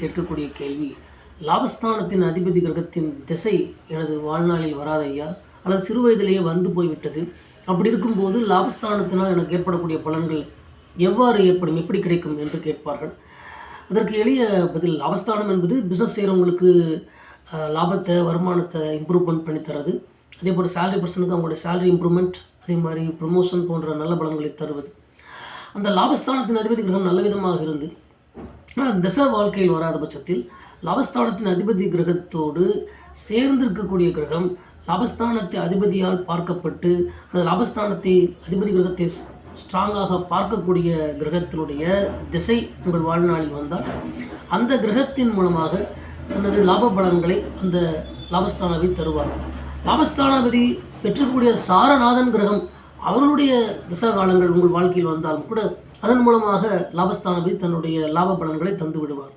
கேட்கக்கூடிய கேள்வி. லாபஸ்தானத்தின் அதிபதி கிரகத்தின் திசை எனது வாழ்நாளில் வராத ஐயா அல்லது சிறு வயதிலேயே வந்து போய்விட்டது. அப்படி இருக்கும்போது லாபஸ்தானத்தினால் எனக்கு ஏற்படக்கூடிய பலன்கள் எவ்வாறு ஏற்படும்? எப்படி கிடைக்கும்? என்று கேட்பார்கள். அதற்கு எளிய பதில் லாபஸ்தானம் என்பது பிஸ்னஸ் செய்கிறவங்களுக்கு லாபத்தை வருமானத்தை இம்ப்ரூவ்மெண்ட் பண்ணி தர்றது. அதே போல் சேலரி பர்சனுக்கு அவங்களுடைய சேலரி இம்ப்ரூவ்மெண்ட் அதே மாதிரி ப்ரொமோஷன் போன்ற நல்ல பலன்களை தருவது. அந்த லாபஸ்தானத்தின் அதிபதி கிரகம் நல்ல விதமாக இருந்து ஆனால் திசை வாழ்க்கையில் வராத பட்சத்தில் லாபஸ்தானத்தின் அதிபதி கிரகத்தோடு சேர்ந்திருக்கக்கூடிய கிரகம் லபஸ்தானத்தை அதிபதியால் பார்க்கப்பட்டு அந்த லாபஸ்தானத்தை அதிபதி கிரகத்தை ஸ்ட்ராங்காக பார்க்கக்கூடிய கிரகத்தினுடைய திசை உங்கள் வாழ்நாளில் வந்தால் அந்த கிரகத்தின் மூலமாக தனது லாப பலன்களை அந்த லாபஸ்தானாவை தருவார். லாபஸ்தானாபதி பெற்றக்கூடிய சாரநாதன் கிரகம் அவர்களுடைய திசா காலங்கள் உங்கள் வாழ்க்கையில் வந்தாலும் கூட அதன் மூலமாக லாபஸ்தானபதி தன்னுடைய லாப பலன்களை தந்து விடுவார்